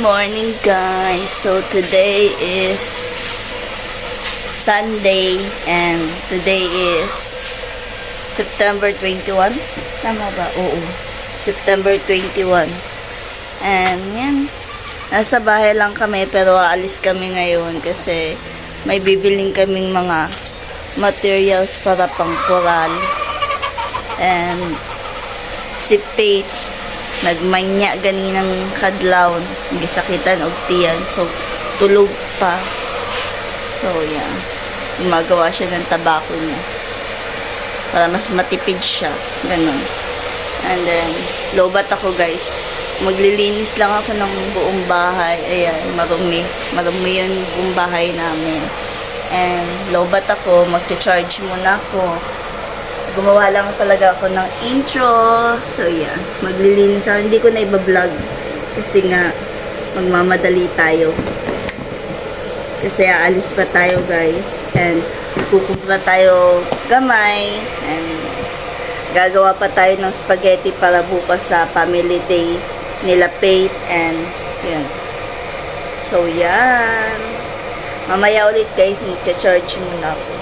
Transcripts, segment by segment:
morning guys. So today is Sunday and today is September 21. Tama ba? Oo. September 21. And yan. Nasa bahay lang kami pero aalis kami ngayon kasi may bibiling kaming mga materials para pang koral. And si Faith nagmanya ganinang kadlaw gisakitan og tiyan so tulog pa. So yeah. Gumagawa siya ng tabako niya. Para mas matipid siya ganun. And then lobat ako guys. Maglilinis lang ako ng buong bahay. Ayan marumi. Marumi yung buong bahay namin. And lobat ako magcha-charge muna ako gumawa lang talaga ako ng intro. So, yeah. Maglilinis ako. Hindi ko na iba-vlog. Kasi nga, magmamadali tayo. Kasi aalis pa tayo, guys. And, kukumpra tayo gamay. And, gagawa pa tayo ng spaghetti para bukas sa family day nila Faith. And, yun. So, yan. Mamaya ulit, guys. Magcha-charge muna ako.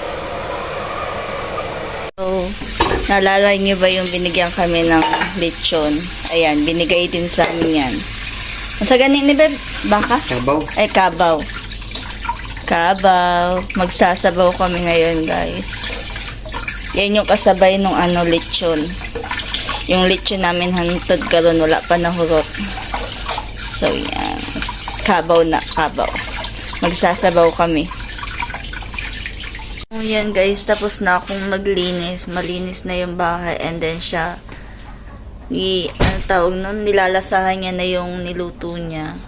So, naalala niyo ba yung binigyan kami ng lechon? Ayan, binigay din sa amin yan. Sa ganin ni Beb? Baka? Kabaw. Ay, kabaw. Kabaw. Magsasabaw kami ngayon, guys. Yan yung kasabay nung ano, lechon. Yung lechon namin hantod karon wala pa nahurot. So, yan. Kabaw na, kabaw. Magsasabaw kami. So, yan guys, tapos na akong maglinis. Malinis na yung bahay. And then siya, ni, ano tawag nun, nilalasahan niya na yung niluto niya.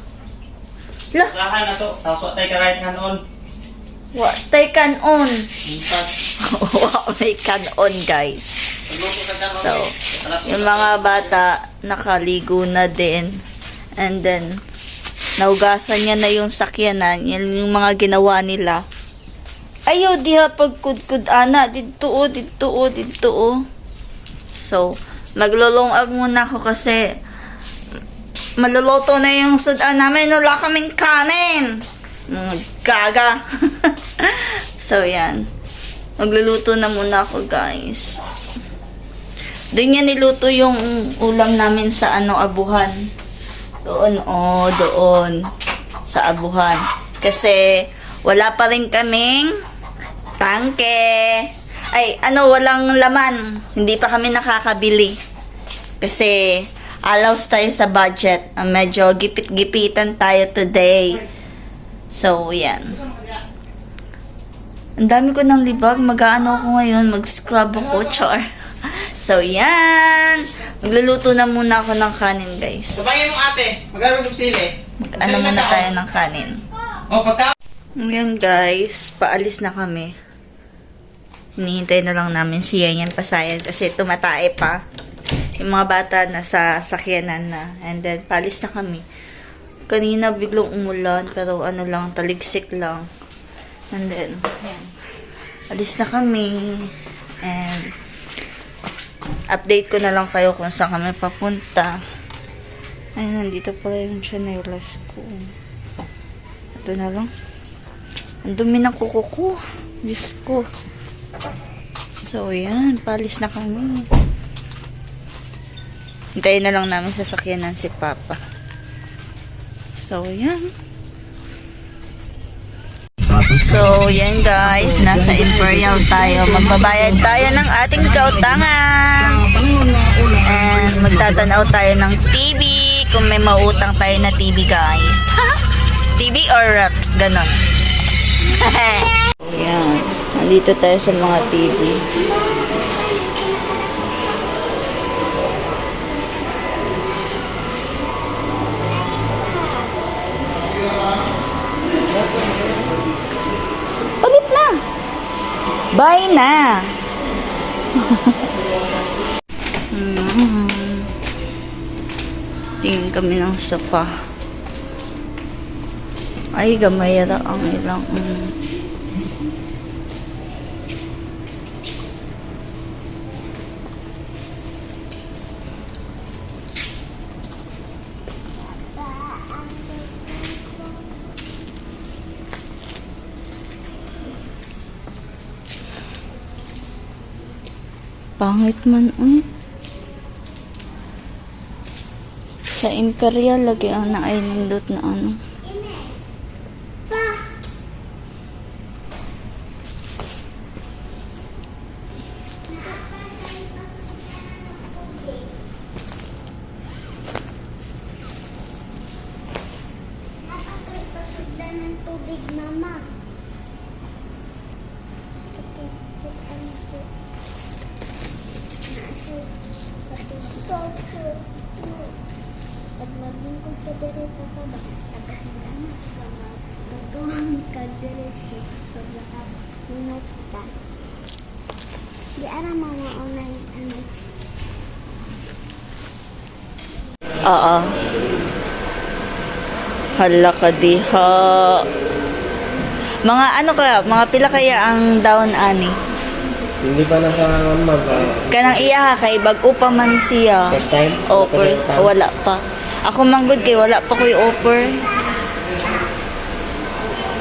La, Usahan na to. Tapos wa tayo kahit nga noon. wa, tay kanon. Mintas. wa, may kanon guys. Ka. So, Yung mga bata, nakaligo na din. And then, naugasan niya na yung sakyanan. Yan yung mga ginawa nila. Ayaw diha pagkudkud ana dito o dito o dito o. So, maglulungag muna ako kasi maluluto na yung sudan namin. Wala kaming kanin. Mga gaga. so, yan. Magluluto na muna ako, guys. Doon niya niluto yung ulam namin sa ano, abuhan. Doon, oh, doon. Sa abuhan. Kasi, wala pa rin kaming tangke. Ay, ano, walang laman. Hindi pa kami nakakabili. Kasi, allows tayo sa budget. Ah, Medyo gipit-gipitan tayo today. So, yan. Ang dami ko ng libag. Mag-ano ako ngayon. Mag-scrub ako, char. So, yan. Magluluto na muna ako ng kanin, guys. Sabayan mo ate. Magkaroon sa sili. Ano muna tayo ng kanin. O, pagka... Ngayon, guys. Paalis na kami. Hinihintay na lang namin si Yan pasayan kasi tumatae pa. Yung mga bata nasa sakyanan na. And then, paalis na kami. Kanina biglang umulan pero ano lang, taligsik lang. And then, yan. Alis na kami. And, update ko na lang kayo kung saan kami papunta. Ay, nandito pala yung chanelas ko. Ito na lang. Ang dumi ng kuko ko. Diyos ko. So, yan. Palis na kami. Hintayin na lang namin sa sakyanan si Papa. So, yan. So, yan guys. Nasa Imperial tayo. Magbabayad tayo ng ating kautangan. And magtatanaw tayo ng TV. Kung may mautang tayo na TV guys. TV or rap. Ganon. Yan. Nandito tayo sa mga TV. Palit na! Buy na! Tingin kami ng sopa. Ay, gamay ra ang ilang. Mm. Pangit man, eh. Sa Imperial, lagi ang naainindot na ano. Pag maglingkod ka dirito ka ba? Tapos malamas ka ba? Magawang ka dirito. Pag. Di ara mga unay ano. Oo. Hala ka diha. Mga ano kaya, mga pila kaya ang down ani? Hindi pa naka mag uh, Kanang iya ka kay bag pa man siya. first time? Offer, First time? wala pa. Ako manggod kay wala pa ko'y offer.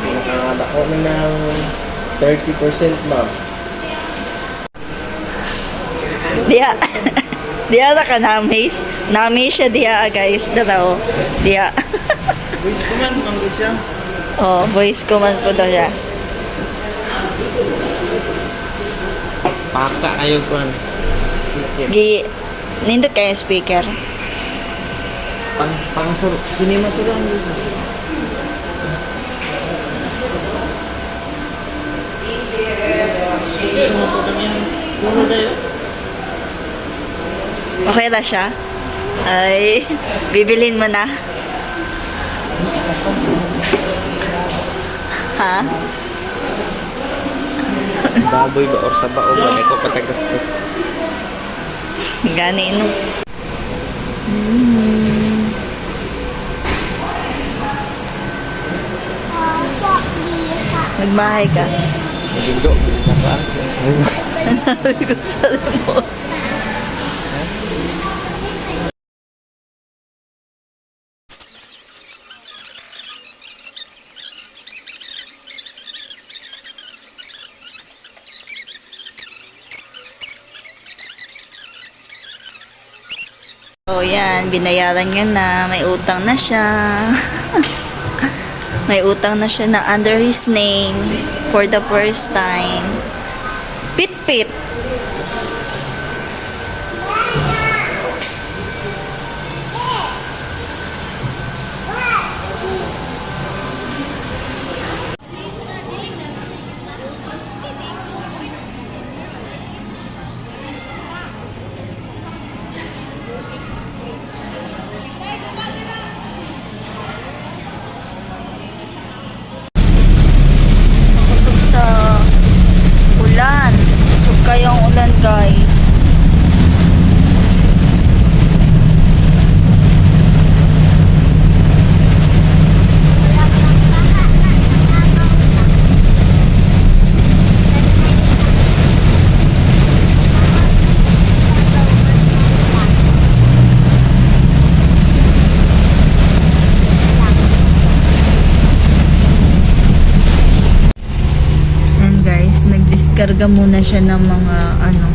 Nakadako na ng 30% ma'am. Diya. Diya na ka namis. Namis siya diya guys. Dalaw. Diya. Wish ko man, manggod siya. oh, voice ko man po daw siya. Paka kayo kwan. Gi, nindot kayo speaker. Pang pang sur sinima. Puro tayo. Okay na siya? Ay, bibilin mo na. Ha? Baboy ba or sa bao ba ko patagas to. Gani no. Diha. Magbahay ka. Nagigo. Ko sa mo. So, yan. Binayaran niya na. May utang na siya. May utang na siya na under his name for the first time. Pit-pit. Kusog sa ulan. Kusog kayong ulan, guys. Yan guys, nagdiskarga muna siya ng mga ano,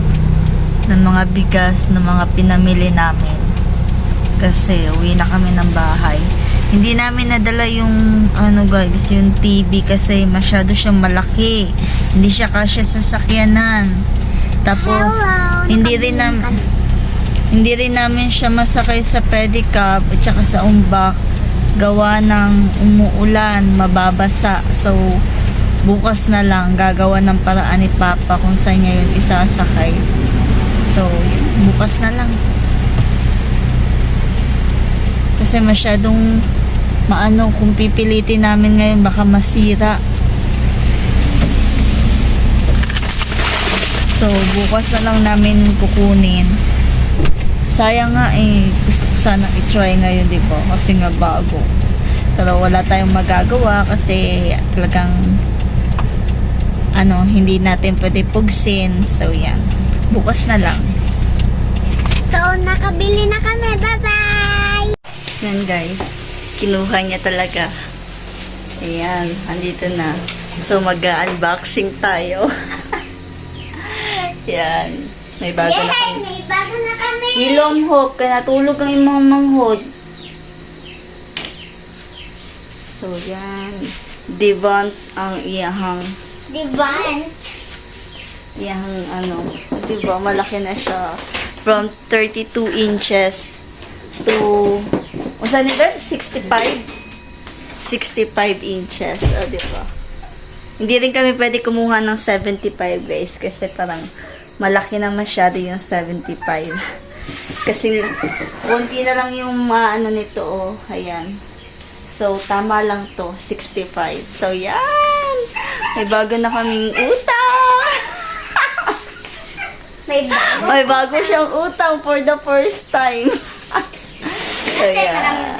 ng mga bigas ng mga pinamili namin. Kasi uwi na kami ng bahay. Hindi namin nadala yung ano guys, yung TV kasi masyado siyang malaki. Hindi siya kasya sa sakyanan. Tapos Hello, hindi rin nam nakabili hindi rin namin siya masakay sa pedicab at saka sa umbak gawa ng umuulan, mababasa. So, bukas na lang gagawa ng paraan ni Papa kung saan niya yun isasakay. So, bukas na lang. Kasi masyadong maano kung pipilitin namin ngayon baka masira. So, bukas na lang namin kukunin. Sayang nga eh, gusto ko sana i-try ngayon, di ba? Kasi nga bago. Pero wala tayong magagawa kasi talagang ano, hindi natin pwede pugsin. So, yan. Bukas na lang. So, nakabili na kami. Bye-bye! Yan guys. Kinuha niya talaga. Ayan, andito na. So, mag-unboxing tayo. Yan. May bago na Yay! kami. May bago na kami! Wilom Hope, kaya natulog ang imong manghod. So, yan. Devon ang iyahang, Diban. iyahang ano, diba, malaki na siya. From 32 inches to, o saan nito? 65? 65 inches, o diba? Hindi rin kami pwede kumuha ng 75 guys, kasi parang malaki na masyado yung 75. Kasi konti na lang yung maano nito, oh. Ayan. So, tama lang to, 65. So, yan! May bago na kaming utang! May bago. May bago siyang utang for the first time. so, yan.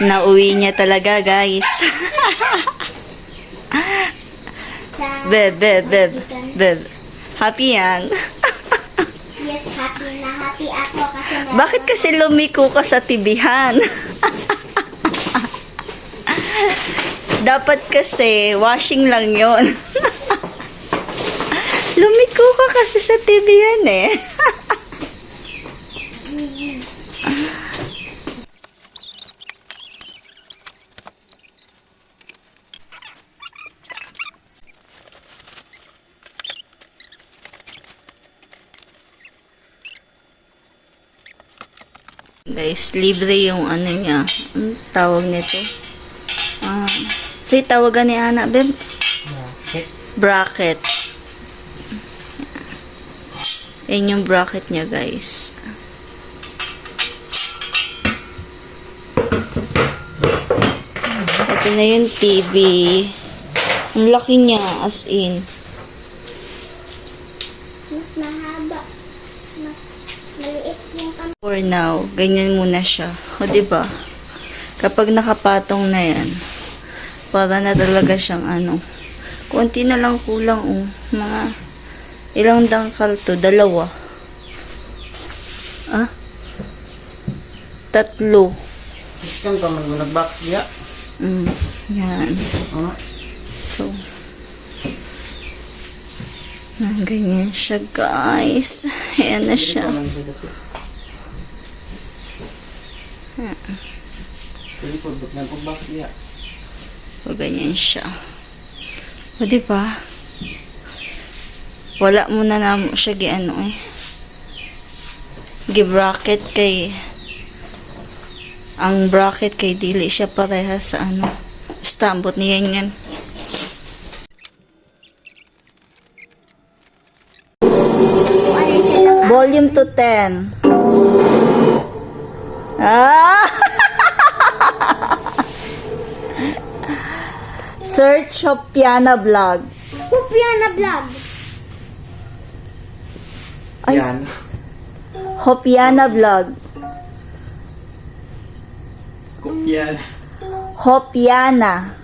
Nauwi niya talaga, guys. beb, beb, beb, beb. Happy yan. Yes, happy na happy ako kasi meron Bakit kasi lumiko ka sa tibihan? Dapat kasi, washing lang yon. lumiko ka kasi sa tibihan eh. Guys, libre yung ano niya. Ang tawag nito? Ah, say tawagan ni Ana, Beb. Okay. Bracket. Yan yung bracket niya, guys. Ito na yung TV. Ang laki niya, as in. mas mahaba. Mas maliit yung For now, ganyan muna siya. O, di ba? Kapag nakapatong na yan, para na talaga siyang ano. Konti na lang kulang, oh. Mga, ilang dangkal to? Dalawa. Ah? Tatlo. Iskan pa man mo nag-box diya. Mm, yan. Ano? So, ah, ganyan siya, guys. Ayan na siya. O, ganyan siya. O, di ba? Wala muna na siya gi ano eh. Gi bracket kay ang bracket kay dili siya pareha sa ano. Basta ambot niya yan. Kung Volume to 10. Ah! Search Hopiana Vlog. Pupiana vlog. Ay. Yan. Hopiana Vlog. Kopyan. Hopiana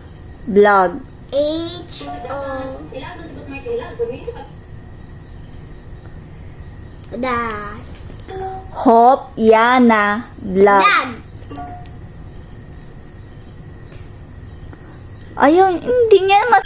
Vlog. H Da. Hopiana Vlog. Vlog. Ayun, hindi nga mas...